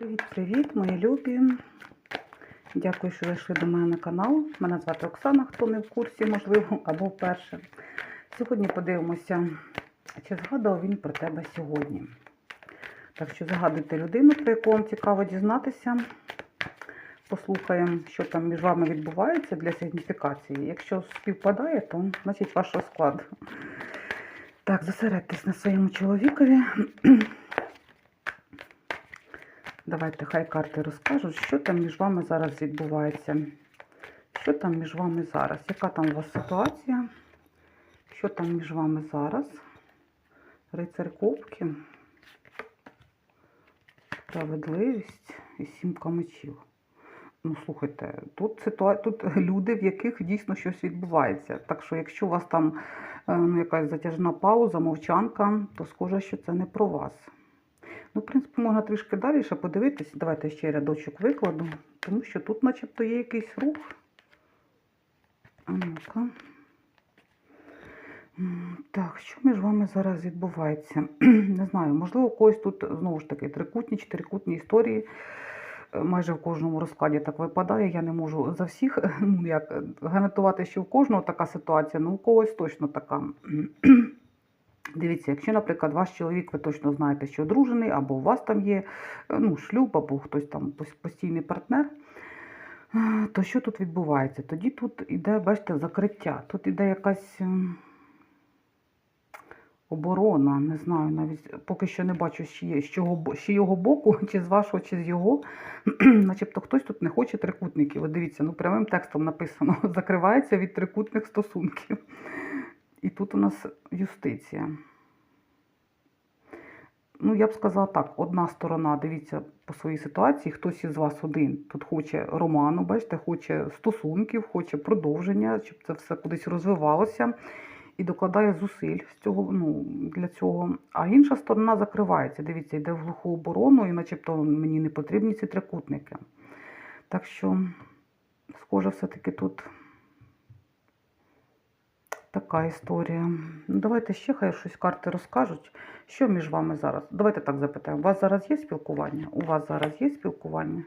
Привіт-привіт, мої любі. Дякую, що зайшли до мене на канал. Мене звати Оксана, хто не в курсі, можливо, або вперше. Сьогодні подивимося, чи згадував він про тебе сьогодні. Так що загадуйте людину, про яку вам цікаво дізнатися. Послухаємо, що там між вами відбувається для сигніфікації. Якщо співпадає, то значить ваш розклад. Так, зосередьтесь на своєму чоловікові. Давайте хай карти розкажуть, що там між вами зараз відбувається. Що там між вами зараз? Яка там у вас ситуація? Що там між вами зараз? Рицар Кубки, справедливість і сімка мечів. Ну, слухайте, тут ситуа... тут люди, в яких дійсно щось відбувається. Так що, якщо у вас там е, ну, якась затяжна пауза, мовчанка, то схоже, що це не про вас. Ну, в принципі, можна трішки далі ще подивитися. Давайте ще рядочок викладу, тому що тут начебто є якийсь рух. А ну-ка. Так, що між вами зараз відбувається? Не знаю, можливо, у когось тут знову ж таки трикутні, чотирикутні історії. Е, Майже в кожному розкладі так випадає. Я не можу за всіх ну, як, гарантувати, що в кожного така ситуація, ну у когось точно така. Дивіться, якщо, наприклад, ваш чоловік, ви точно знаєте, що одружений, або у вас там є е, ну, шлюб, або хтось там постійний партнер, е, то що тут відбувається? Тоді тут іде, бачите, закриття. Тут іде якась ем, оборона, не знаю, навіть поки що не бачу, з чого, з чийого боку, чи з вашого, чи з його. Начебто хтось тут не хоче трикутників. От дивіться, ну прямим текстом написано: закривається від трикутних стосунків. І тут у нас юстиція. Ну, я б сказала так: одна сторона, дивіться по своїй ситуації, хтось із вас один тут хоче роману, бачите, хоче стосунків, хоче продовження, щоб це все кудись розвивалося і докладає зусиль з цього, ну, для цього. А інша сторона закривається. Дивіться, йде в глуху оборону, і начебто мені не потрібні ці трикутники. Так що, схоже, все-таки тут така історія. Ну, давайте ще хай щось карти розкажуть. Що між вами зараз? Давайте так запитаємо. У вас зараз є спілкування? У вас зараз є спілкування?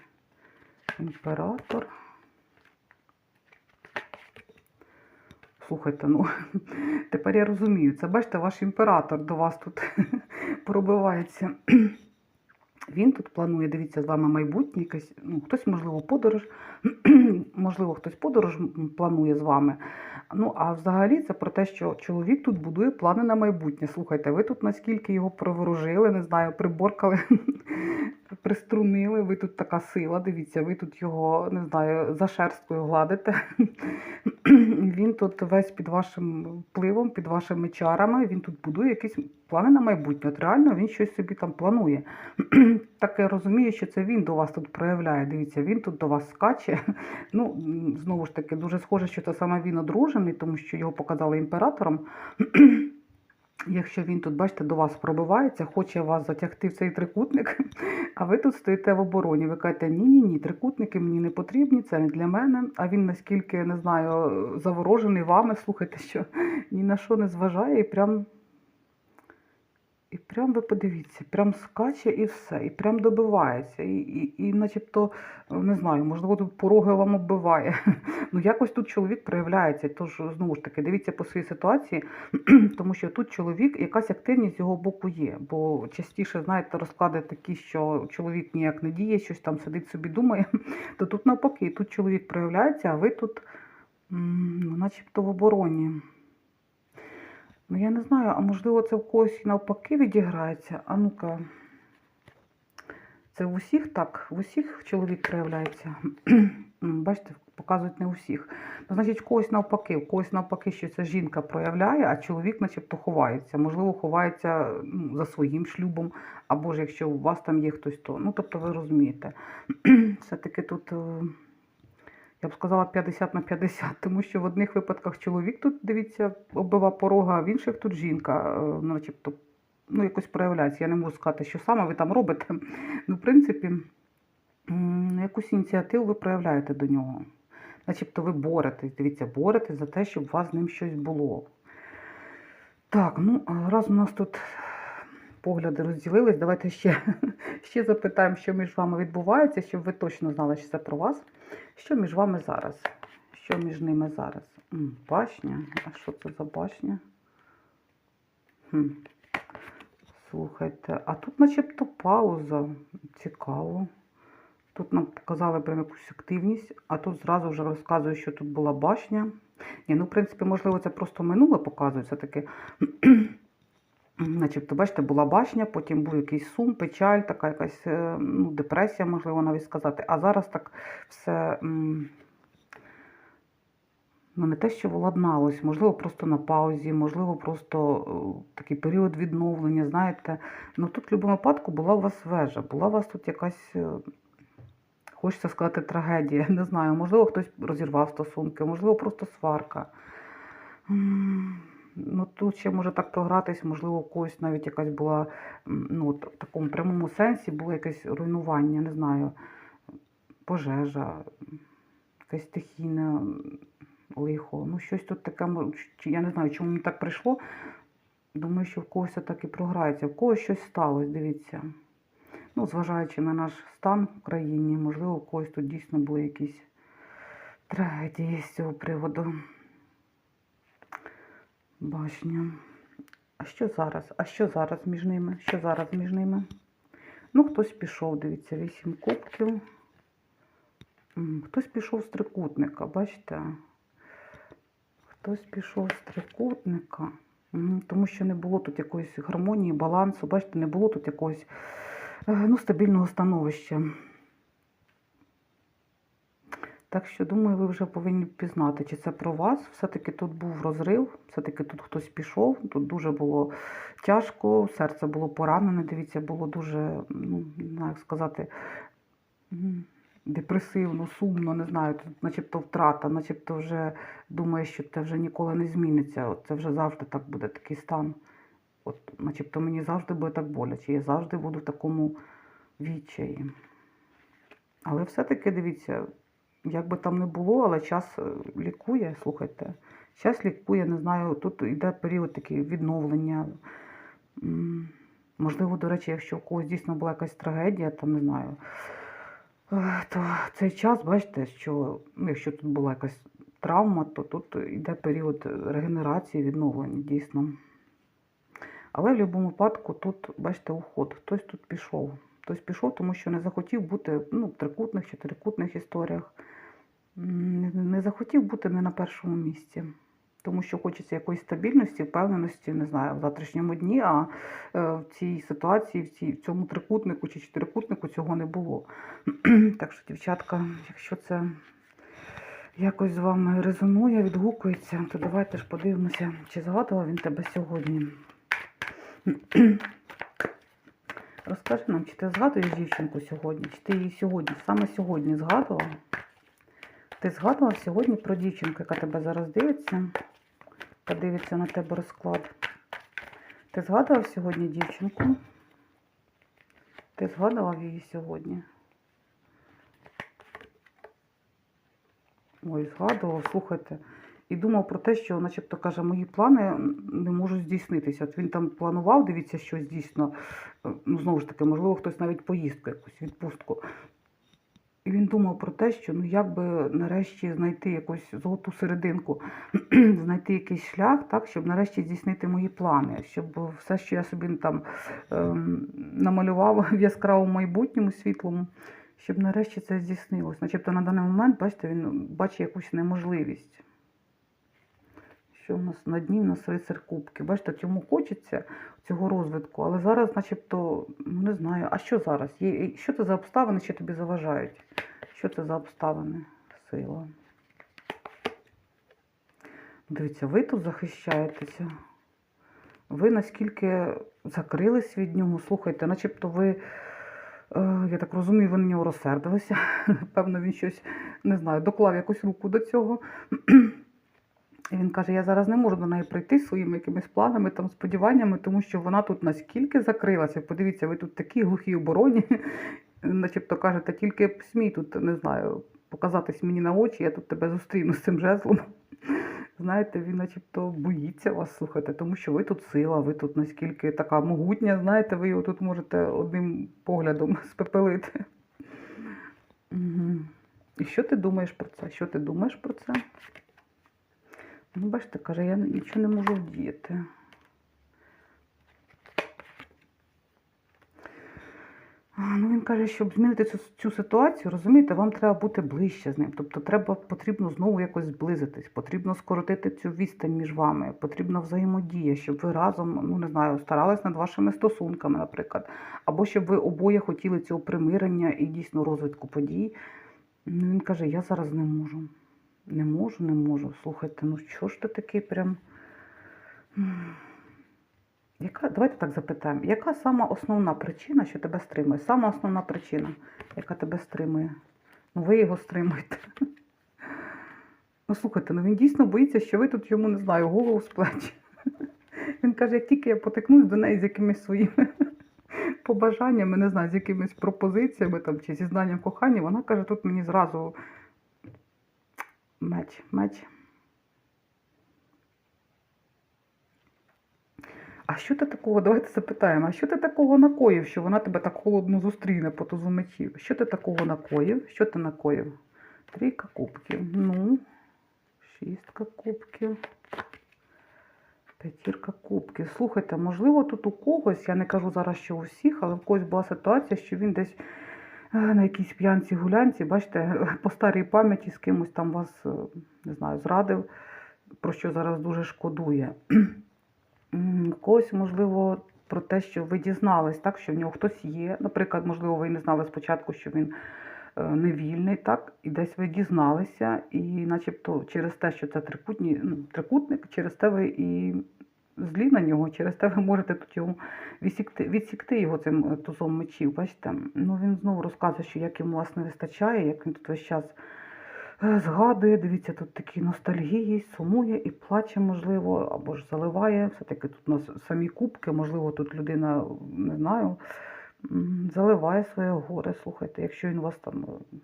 Імператор. Слухайте, ну тепер я розумію. Це бачите, ваш імператор до вас тут пробивається. Він тут планує, дивіться, з вами майбутнє якесь, ну, хтось, можливо, подорож, можливо, хтось подорож планує з вами. Ну, а взагалі це про те, що чоловік тут будує плани на майбутнє. Слухайте, ви тут наскільки його приворожили, не знаю, приборкали, приструнили, ви тут така сила, дивіться, ви тут його, не знаю, за шерсткою гладите. Він тут весь під вашим впливом, під вашими чарами, він тут будує якісь плани на майбутнє. От реально він щось собі там планує. Так я розумію, що це він до вас тут проявляє. Дивіться, він тут до вас скаче. Ну, знову ж таки, дуже схоже, що це саме він одружений, тому що його показали імператором. Якщо він тут, бачите, до вас пробивається, хоче вас затягти в цей трикутник, а ви тут стоїте в обороні. Ви кажете, ні-ні, ні, трикутники мені не потрібні, це не для мене. А він наскільки, не знаю, заворожений вами, слухайте, що ні на що не зважає і прям. І прям ви подивіться, прям скаче і все, і прям добивається. І, і, і начебто, не знаю, можливо, тут пороги вам оббиває. Ну, якось тут чоловік проявляється. Тож, знову ж таки, дивіться по своїй ситуації, тому що тут чоловік, якась активність з його боку є. Бо частіше, знаєте, розклади такі, що чоловік ніяк не діє, щось там сидить собі думає, то тут навпаки, тут чоловік проявляється, а ви тут, ну, начебто, в обороні. Ну, я не знаю, а можливо, це в когось навпаки відіграється. А ну-ка. Це в усіх так, в усіх чоловік проявляється. Бачите, показують не у всіх. Ну, значить, в когось навпаки, в когось навпаки, що ця жінка проявляє, а чоловік начебто ховається. Можливо, ховається ну, за своїм шлюбом, або ж якщо у вас там є хтось, то. Ну, тобто ви розумієте. Все-таки тут. Я б сказала 50 на 50, тому що в одних випадках чоловік тут, дивіться, оббива порога, а в інших тут жінка, е, начебто, ну, якось проявляється. Я не можу сказати, що саме ви там робите. Ну, в принципі, якусь ініціативу ви проявляєте до нього. Начебто ви боретесь, дивіться, боретесь за те, щоб у вас з ним щось було. Так, ну, раз у нас тут погляди розділились. Давайте ще, ще запитаємо, що між вами відбувається, щоб ви точно знали, що це про вас. Що між вами зараз? Що між ними зараз? Башня. А що це за башня? Хм. Слухайте, а тут начебто пауза. Цікаво. Тут нам показали прям якусь активність, а тут зразу вже розказує, що тут була башня. Ні, ну, в принципі, можливо, це просто минуле показує все-таки. Начебто, бачите, була башня, потім був якийсь сум, печаль, така якась е, ну, депресія, можливо, навіть сказати. А зараз так все. Ну, не те, що владналось, можливо, просто на паузі, можливо, просто е, такий період відновлення, знаєте. Ну тут в будь-якому випадку була у вас вежа, була у вас тут якась, е, хочеться сказати, трагедія. Не знаю, можливо, хтось розірвав стосунки, можливо, просто сварка. Ну, тут ще може так програтись, можливо, у когось навіть якась була, ну, в такому прямому сенсі було якесь руйнування, не знаю, пожежа, якесь стихійне лихо. Ну, щось тут таке, я не знаю, чому мені так прийшло. Думаю, що в когось так і програється. В когось щось сталося, дивіться. Ну, зважаючи на наш стан в країні, можливо, у когось тут дійсно були якісь трагедії з цього приводу. Башня. А що зараз? А що зараз між ними? Що зараз між ними? Ну, хтось пішов, дивіться, вісім кубків. Хтось пішов з трикутника, бачите? Хтось пішов з трикутника. Тому що не було тут якоїсь гармонії, балансу, бачите, не було тут якогось е, ну, стабільного становища. Так що, думаю, ви вже повинні пізнати, чи це про вас. Все-таки тут був розрив, все-таки тут хтось пішов, тут дуже було тяжко, серце було поранене, дивіться, було дуже, ну, як сказати, депресивно, сумно, не знаю, тут начебто втрата, начебто вже думає, що це вже ніколи не зміниться. Це вже завжди так буде такий стан. От, начебто мені завжди буде так боляче, я завжди буду в такому відчаї. Але все-таки дивіться, як би там не було, але час е, лікує, слухайте. Час лікує, не знаю, тут йде період такий відновлення. Можливо, до речі, якщо у когось дійсно була якась трагедія, там не знаю, е, то цей час, бачите, що ну, якщо тут була якась травма, то тут йде період регенерації, відновлення, дійсно. Але в будь-якому випадку тут, бачите, уход. Хтось тут пішов. Хтось пішов, тому що не захотів бути ну, в трикутних, чотирикутних історіях. Не, не захотів бути не на першому місці. Тому що хочеться якоїсь стабільності, впевненості, не знаю, в завтрашньому дні, а е, в цій ситуації, в, цій, в цьому трикутнику чи чотирикутнику цього не було. так що, дівчатка, якщо це якось з вами резонує, відгукується, то давайте ж подивимося, чи згадував він тебе сьогодні. Розкажи нам, чи ти згадуєш дівчинку сьогодні, чи ти її сьогодні, саме сьогодні згадував? Ти згадував сьогодні про дівчинку, яка тебе зараз дивиться, подивиться на тебе розклад. Ти згадував сьогодні дівчинку? Ти згадував її сьогодні? Ой, згадував, слухайте. І думав про те, що, начебто, каже, мої плани не можуть здійснитися. От він там планував, дивіться, щось дійсно, е, ну, знову ж таки, можливо, хтось навіть поїздку, якусь відпустку. І він думав про те, що ну як би нарешті знайти якусь золоту серединку, знайти якийсь шлях, так, щоб нарешті здійснити мої плани, щоб все, що я собі там ем, намалював в яскравому майбутньому світлому, щоб нарешті це здійснилось. Начебто на даний момент, бачите, він бачить якусь неможливість. Що в нас на дні в нас рицар кубки. Бачите, цьому хочеться цього розвитку, але зараз, начебто, ну не знаю, а що зараз? Є, що це за обставини, що тобі заважають? Що це за обставини? Сила. Дивіться, ви тут захищаєтеся. Ви наскільки закрились від нього, слухайте, начебто ви, е, я так розумію, ви на нього розсердилися. Певно, він щось, не знаю, доклав якусь руку до цього. І він каже: я зараз не можу до неї прийти зі своїми якимись планами, там, сподіваннями, тому що вона тут наскільки закрилася. Подивіться, ви тут такі глухі обороні, начебто кажете, тільки смій тут, не знаю, показатись мені на очі, я тут тебе зустріну з цим жезлом. знаєте, він начебто боїться вас слухати, тому що ви тут сила, ви тут наскільки така могутня, знаєте, ви його тут можете одним поглядом спепелити. І що ти думаєш про це? Що ти думаєш про це? Ну, бачите, каже, я нічого не можу вдіяти. Ну, він каже, щоб змінити цю, цю ситуацію, розумієте, вам треба бути ближче з ним. Тобто треба, потрібно знову якось зблизитись, потрібно скоротити цю відстань між вами, потрібна взаємодія, щоб ви разом, ну не знаю, старались над вашими стосунками, наприклад, або щоб ви обоє хотіли цього примирення і дійсно розвитку подій. Ну, він каже, я зараз не можу. Не можу, не можу. Слухайте, ну що ж ти такий прям. Яка, давайте так запитаємо, яка сама основна причина, що тебе стримує? Сама основна причина, яка тебе стримує? Ну, ви його стримуєте. Ну, слухайте, ну він дійсно боїться, що ви тут йому, не знаю, голову з плеч. Він каже, як тільки я потикнусь до неї з якимись своїми побажаннями, не знаю, з якимись пропозиціями там, чи зізнанням кохання, вона каже, тут мені зразу меч, меч. А що ти такого? Давайте запитаємо, а що ти такого накоїв, що вона тебе так холодно зустріне по тузу мечів? Що ти такого накоїв? Що ти накоїв? Трійка кубків. Ну, шістка кубків. П'ятірка кубків. Слухайте, можливо, тут у когось, я не кажу зараз, що у всіх, але в когось була ситуація, що він десь на якійсь п'янці гулянці, бачите, по старій пам'яті з кимось там вас, е, не знаю, зрадив, про що зараз дуже шкодує. Когось, можливо, про те, що ви дізнались, так, що в нього хтось є. Наприклад, можливо, ви не знали спочатку, що він е, не вільний, так, і десь ви дізналися, і начебто через те, що це трикутні, ну, трикутник, через те ви і злі на нього, через те ви можете тут його відсікти, відсікти його цим е, тузом мечів. Бачите? Ну, він знову розказує, що як йому вас не вистачає, як він тут весь час е, згадує, дивіться, тут такі ностальгії, сумує і плаче, можливо, або ж заливає. Все-таки тут у нас самі кубки, можливо, тут людина, не знаю, заливає своє горе. Слухайте, якщо він вас там е,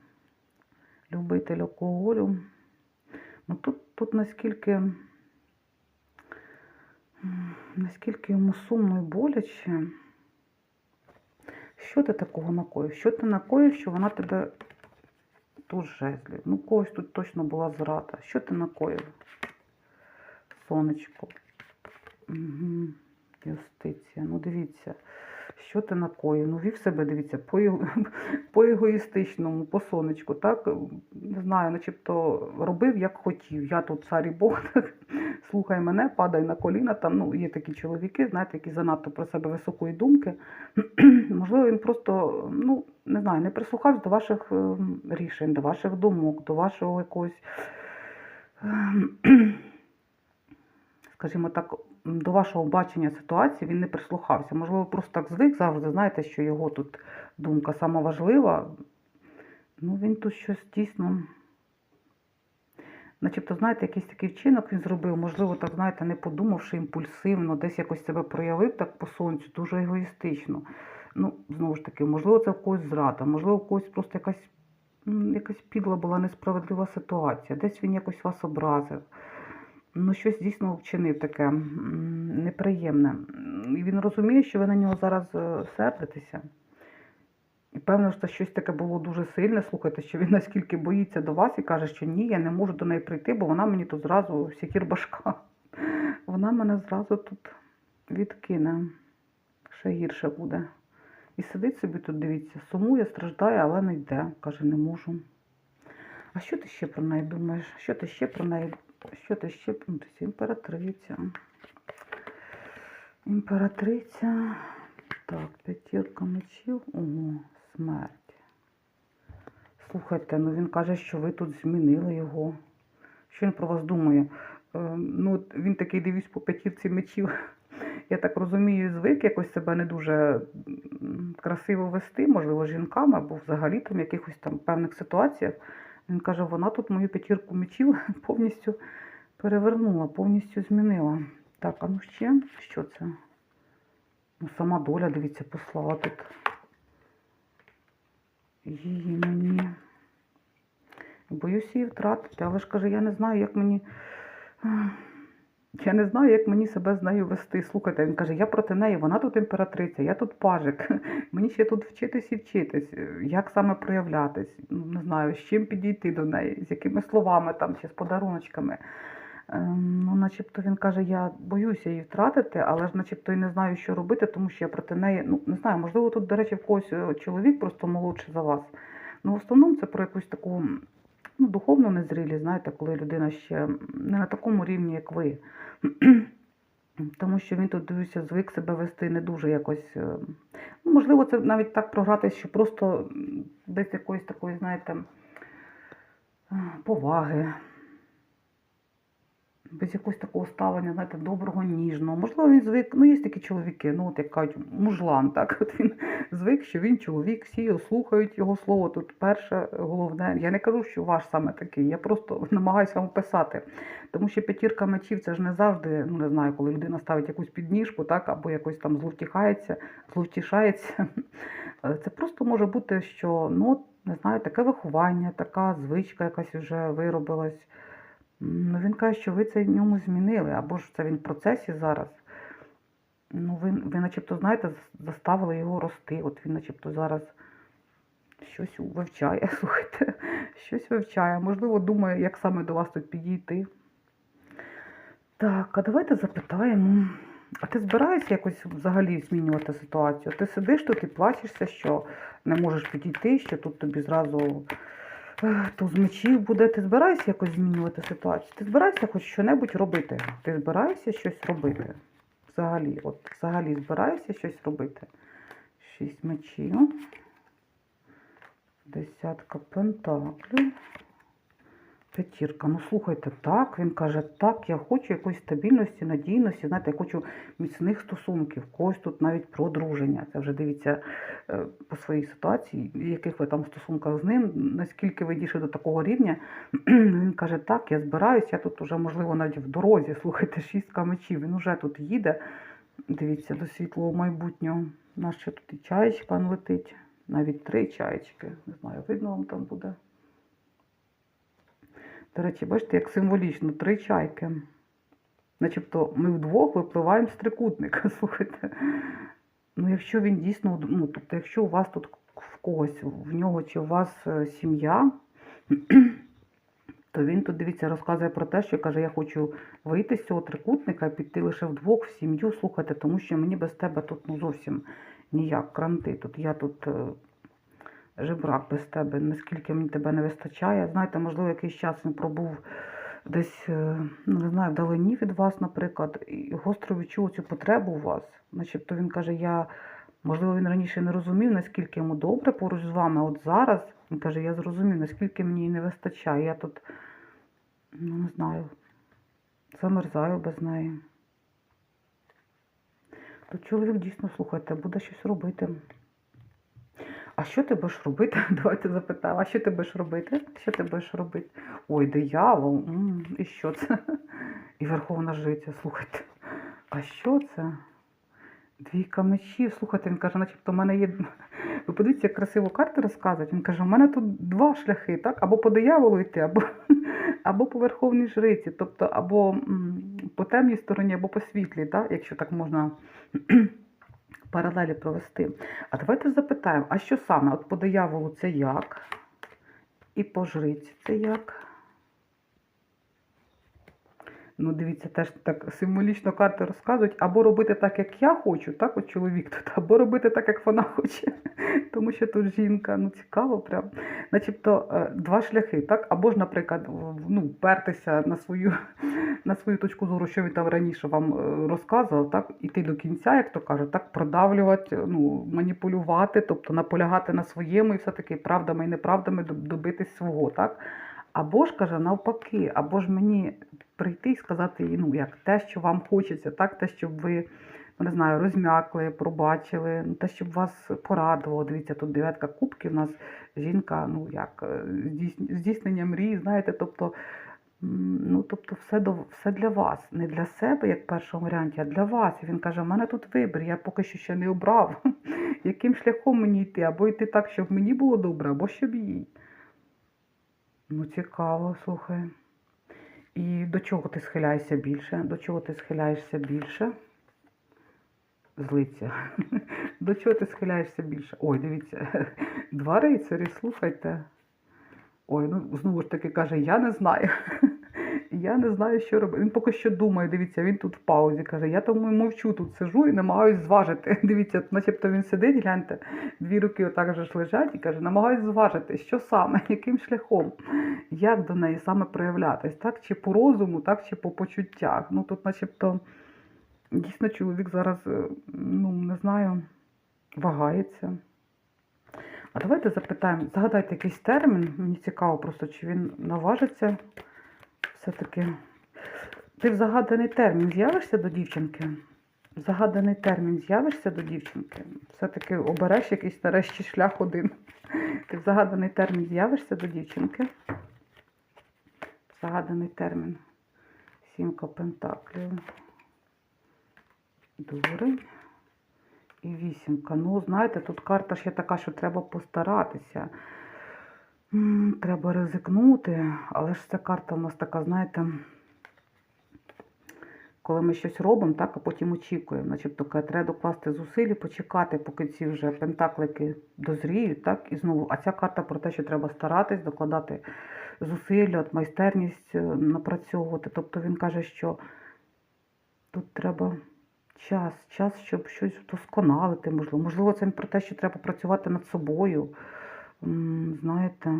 любитель алкоголю. Ну тут, тут наскільки, наскільки йому сумно і боляче. Що ти такого накоїв? Що ти накоїв, що вона тебе тут жезлів? Ну, когось тут точно була зрада. Що ти накоїв? Сонечко. Угу. Юстиція. Ну, дивіться, що ти накоїв? Ну, вів себе, дивіться, по по сонечку, так? Не знаю, начебто робив, як хотів. Я тут цар і Бог, так? слухай мене, падай на коліна. Там, ну, є такі чоловіки, знаєте, які занадто про себе високої думки. Можливо, він просто, ну, не знаю, не прислухався до ваших ем, рішень, до ваших думок, до вашого якогось, ем, скажімо так, до вашого бачення ситуації він не прислухався. Можливо, просто так звик завжди, знаєте, що його тут думка сама важлива. Ну, він тут щось дійсно. Начебто, знаєте, якийсь такий вчинок він зробив, можливо, так, знаєте, не подумавши імпульсивно, десь якось себе проявив так по сонцю, дуже егоїстично. Ну, знову ж таки, можливо, це в когось зрада, можливо, в когось просто якась, якась підла була несправедлива ситуація, десь він якось вас образив. Ну, щось дійсно вчинив таке неприємне. І він розуміє, що ви на нього зараз е, сердитеся. І певно, що щось таке було дуже сильне. Слухайте, що він наскільки боїться до вас і каже, що ні, я не можу до неї прийти, бо вона мені тут зразу сякір башка. Вона мене зразу тут відкине. Ще гірше буде. І сидить собі тут, дивіться, сумує, страждає, але не йде. Каже, не можу. А що ти ще про неї думаєш? Що ти ще про неї? Що ти ще імператриця? Імператриця. Так, п'ятірка мечів. Ого, смерть. Слухайте, ну він каже, що ви тут змінили його. Що він про вас думає? Е, ну, він такий дивись по п'ятірці мечів. Я так розумію, звик якось себе не дуже красиво вести, можливо, жінками або взагалі там в якихось там певних ситуаціях. Він каже, вона тут мою п'ятірку мечів повністю перевернула, повністю змінила. Так, а ну ще що це? Ну, сама доля, дивіться, послала тут. Її мені. Боюсь її втратити, але ж каже, я не знаю, як мені Я не знаю, як мені себе з нею вести. Слухайте, він каже, я проти неї, вона тут імператриця, я тут пажик. Мені ще тут вчитись і вчитись. Як саме проявлятись? Ну, не знаю, з чим підійти до неї, з якими словами там, чи з подаруночками. Ем, Ну, начебто він каже, я боюся її втратити, але ж начебто і не знаю, що робити, тому що я проти неї, ну не знаю, можливо, тут, до речі, в когось е, чоловік просто молодший за вас. Ну, в основному це про якусь таку ну, духовно незрілі, знаєте, коли людина ще не на такому рівні, як ви. Тому що він тут, дивлюся, звик себе вести не дуже якось. е, Ну, можливо, це навіть так програтись, що просто без якоїсь такої, знаєте, поваги, без якогось такого ставлення, знаєте, доброго, ніжного. Можливо, він звик, ну, є такі чоловіки, ну, от як кажуть, мужлан, так? От він звик, що він чоловік, всі слухають його слово. Тут перше, головне. Я не кажу, що ваш саме такий, я просто намагаюся вам писати. Тому що п'ятірка мечів це ж не завжди, ну не знаю, коли людина ставить якусь підніжку, так, або якось там зловтіхається, зловтішається. Це просто може бути, що ну, не знаю, таке виховання, така звичка якась вже виробилась. Ну, він каже, що ви це в ньому змінили, або ж це він в процесі зараз. Ну, ви, ви начебто, знаєте, заставили його рости. От він начебто зараз щось вивчає, слухайте, щось вивчає. Можливо, думає, як саме до вас тут підійти. Так, а давайте запитаємо. А ти збираєшся якось взагалі змінювати ситуацію? Ти сидиш тут і плачешся, що не можеш підійти, що тут тобі зразу ех, з мечів буде. Ти збираєшся якось змінювати ситуацію? Ти збираєшся хоч щось робити? Ти збираєшся щось робити? Взагалі, от взагалі збираєшся щось робити? Шість мечів. Десятка пентаклів. П'ятірка. Ну слухайте, так, він каже, так, я хочу якоїсь стабільності, надійності, знаєте, я хочу міцних стосунків, когось тут навіть про одруження. Це вже дивіться е, по своїй ситуації, в яких ви там стосунках з ним, наскільки ви дійшли до такого рівня. Він каже, так, я збираюсь, я тут вже, можливо, навіть в дорозі, слухайте, шістка мечів, він уже тут їде. Дивіться, до світлого майбутнього. У нас ще тут і чаєчка летить, навіть три чаєчки. Не знаю, видно вам там буде. До речі, бачите, як символічно, три чайки. Начебто ми вдвох випливаємо з трикутника, слухайте. Ну, якщо він дійсно, ну, тобто, якщо у вас тут в когось, в нього чи у вас е, сім'я, то він тут, дивіться, розказує про те, що каже, я хочу вийти з цього трикутника і піти лише вдвох в сім'ю, слухайте, тому що мені без тебе тут ну, зовсім ніяк кранти. Тут я тут е, жебрак без тебе, наскільки мені тебе не вистачає. Знаєте, можливо, якийсь час він пробув десь, е, ну не знаю, вдалині від вас, наприклад, і гостро відчув цю потребу у вас. Начебто він каже, я, можливо, він раніше не розумів, наскільки йому добре поруч з вами. От зараз він каже, я зрозумів, наскільки мені не вистачає. Я тут, ну не знаю, замерзаю без неї. То чоловік дійсно, слухайте, буде щось робити. А що ти будеш робити? Давайте запитаємо, а що ти будеш робити? Що ти будеш робити? Ой, диявол, м, і що це? І Верховна Жриця, слухайте. А що це? Двійка мечів. Слухайте, він каже, начебто в мене є. Ви подивіться, як красиво карти розказують. Він каже, у мене тут два шляхи, так? Або по дияволу йти, або, або по Верховній Жриці, тобто або м, по темній стороні, або по світлій, так? якщо так можна паралелі провести. А давайте запитаємо, а що саме? От по дияволу це як? І по жриці це як? Ну, дивіться, теж так символічно карти розказують, або робити так, як я хочу, так, от чоловік тут, або робити так, як вона хоче. Тому що тут жінка, ну цікаво, прям. Начебто е, два шляхи, так? Або ж, наприклад, ну, пертися на свою, на свою точку зору, що він там раніше вам е, розказував, так, іти до кінця, як то кажуть, так, продавлювати, ну, маніпулювати, тобто наполягати на своєму і все-таки правдами і неправдами добитись свого, так? Або ж каже, навпаки, або ж мені прийти і сказати, ну, як те, що вам хочеться, так, те, щоб ви, ну, не знаю, розм'якли, пробачили, ну, те, щоб вас порадувало. Дивіться, тут дев'ятка кубків, у нас жінка, ну, як, е, здійснення мрій, знаєте, тобто, ну, тобто все, до, все для вас, не для себе, як в першому варіанті, а для вас. І він каже, у мене тут вибір, я поки що ще не обрав, яким шляхом мені йти, або йти так, щоб мені було добре, або щоб їй. Ну, цікаво, слухай. І до чого ти схиляєшся більше? До чого ти схиляєшся більше? Злиться. До чого ти схиляєшся більше? Ой, дивіться, два рицарі, слухайте. Ой, ну знову ж таки каже, я не знаю. Я не знаю, що робити. Він поки що думає, дивіться, він тут в паузі. Каже, я тому мовчу тут сижу і намагаюсь зважити. Дивіться, начебто він сидить, гляньте, дві руки отак же ж лежать і каже, намагаюсь зважити, що саме, яким шляхом, як до неї саме проявлятись, так? Чи по розуму, так, чи по почуттях. Ну тут начебто дійсно чоловік зараз, е, ну не знаю, вагається. А давайте запитаємо, згадайте якийсь термін, мені цікаво просто, чи він наважиться все-таки. Ти в загаданий термін з'явишся до дівчинки? В загаданий термін з'явишся до дівчинки? Все-таки обереш якийсь нарешті шлях один. Ти в загаданий термін з'явишся до дівчинки? В загаданий термін. Сімка пентаклів. Дурень. І вісімка. Ну, знаєте, тут карта ще така, що треба постаратися. Треба ризикнути, але ж ця карта у нас така, знаєте, коли ми щось робимо, так, а потім очікуємо. Начебто треба докласти зусиль і почекати, поки ці вже пентаклики дозріють, так, і знову. А ця карта про те, що треба старатись, докладати зусилля, от майстерність е, напрацьовувати. Тобто він каже, що тут треба час, час, щоб щось вдосконалити, можливо. Можливо, це про те, що треба працювати над собою. Знаєте,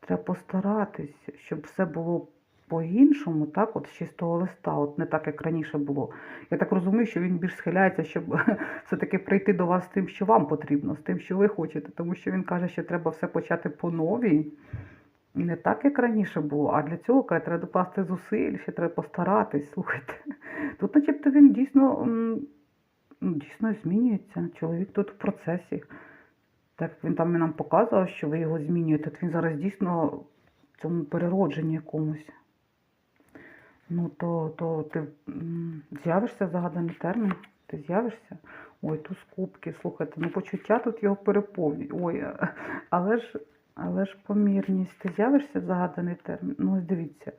треба постаратись, щоб все було по-іншому, так, от з чистого листа, от не так, як раніше було. Я так розумію, що він більш схиляється, щоб все-таки прийти до вас з тим, що вам потрібно, з тим, що ви хочете. Тому що він каже, що треба все почати по новій. Не так, як раніше було, а для цього каже, треба докласти зусиль, ще треба постаратись, слухайте. Тут начебто він дійсно, ну, дійсно змінюється. Чоловік тут в процесі. Так він там нам показував, що ви його змінюєте. От він зараз дійсно в цьому переродженні якомусь. Ну, то, то ти з'явишся загаданий термін? Ти з'явишся? Ой, тут кубки, слухайте, ну почуття тут його переповнюють. Ой, але ж, але ж помірність. Ти з'явишся загаданий термін? Ну, дивіться.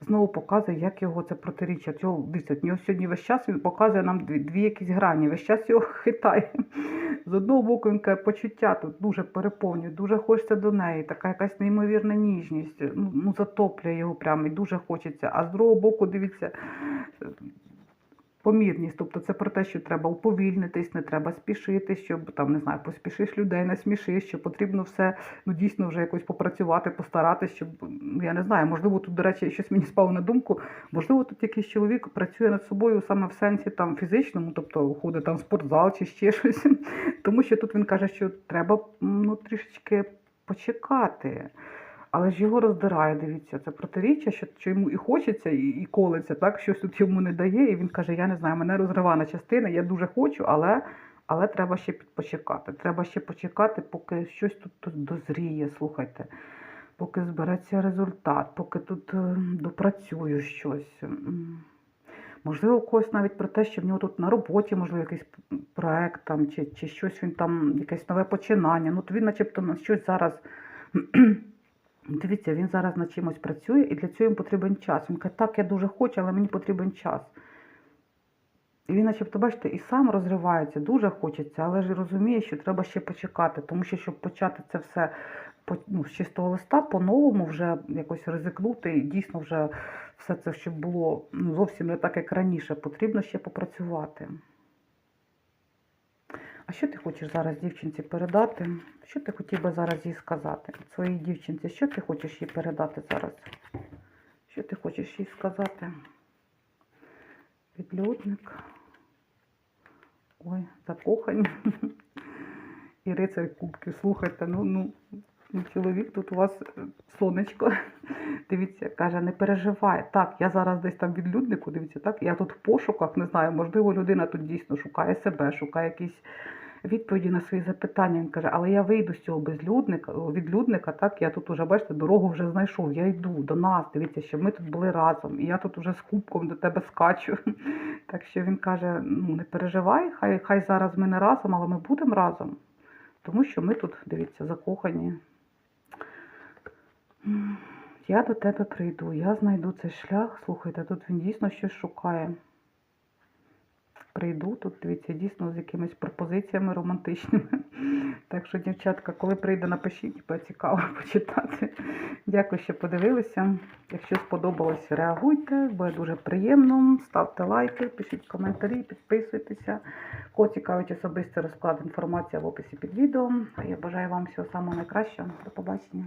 Знову показує, як його це протиріччя. Цього, дивіться, нього сьогодні весь час він показує нам дві, дві якісь грані, весь час його хитає. З одного боку, він каже, почуття тут дуже переповнює, дуже хочеться до неї, така якась неймовірна ніжність, ну, ну затоплює його прямо і дуже хочеться. А з другого боку, дивіться, помірність. Тобто це про те, що треба уповільнитись, не треба спішити, щоб там не знаю, поспішиш людей, не смішиш, що потрібно все ну дійсно вже якось попрацювати, постаратись, щоб ну, я не знаю, можливо, тут, до речі, щось мені спало на думку. Можливо, тут якийсь чоловік працює над собою саме в сенсі там фізичному, тобто ходить там в спортзал чи ще щось. Тому що тут він каже, що треба ну, трішечки почекати. Але ж його роздирає, дивіться, це протиріччя, що, що йому і хочеться, і, і колиться, так, щось тут йому не дає. І він каже: Я не знаю, мене розриває на частини, я дуже хочу, але, але треба ще почекати. Треба ще почекати, поки щось тут, дозріє, слухайте, поки збереться результат, поки тут е, допрацюю щось. Можливо, когось навіть про те, що в нього тут на роботі, можливо, якийсь проект там, чи, чи щось він там, якесь нове починання. Ну, то він начебто на щось зараз. Дивіться, він зараз над чимось працює, і для цього йому потрібен час. Він каже, так, я дуже хочу, але мені потрібен час. І він, начебто, бачите, і сам розривається, дуже хочеться, але ж розуміє, що треба ще почекати, тому що, щоб почати це все ну, з чистого листа, по-новому вже якось ризикнути, і дійсно вже все це, щоб було ну, зовсім не так, як раніше, потрібно ще попрацювати. А що ти хочеш зараз дівчинці передати? Що ти хотів би зараз їй сказати? Своїй дівчинці, що ти хочеш їй передати зараз? Що ти хочеш їй сказати? Відлюдник. Ой, закохані. І рицарь кубків. Слухайте, ну, ну, ну, чоловік тут у вас е, сонечко. Дивіться, каже, не переживай. Так, я зараз десь там відлюднику, дивіться, так, я тут в пошуках, не знаю, можливо, людина тут дійсно шукає себе, шукає якісь відповіді на свої запитання. Він каже, але я вийду з цього безлюдника, відлюдника, так, я тут уже, бачите, дорогу вже знайшов, я йду до нас, дивіться, щоб ми тут були разом, і я тут уже з кубком до тебе скачу. Так що він каже, ну не переживай, хай, хай зараз ми не разом, але ми будемо разом. Тому що ми тут, дивіться, закохані. Я до тебе прийду, я знайду цей шлях. Слухайте, тут він дійсно щось шукає. Прийду тут, дивіться, дійсно з якимись пропозиціями романтичними. Так що, дівчатка, коли прийде, напишіть, бо цікаво почитати. Дякую, що подивилися. Якщо сподобалось, реагуйте, буде дуже приємно. Ставте лайки, пишіть коментарі, підписуйтеся. Кого цікавить особистий розклад, інформація в описі під відео. Я бажаю вам всього самого найкращого. До побачення.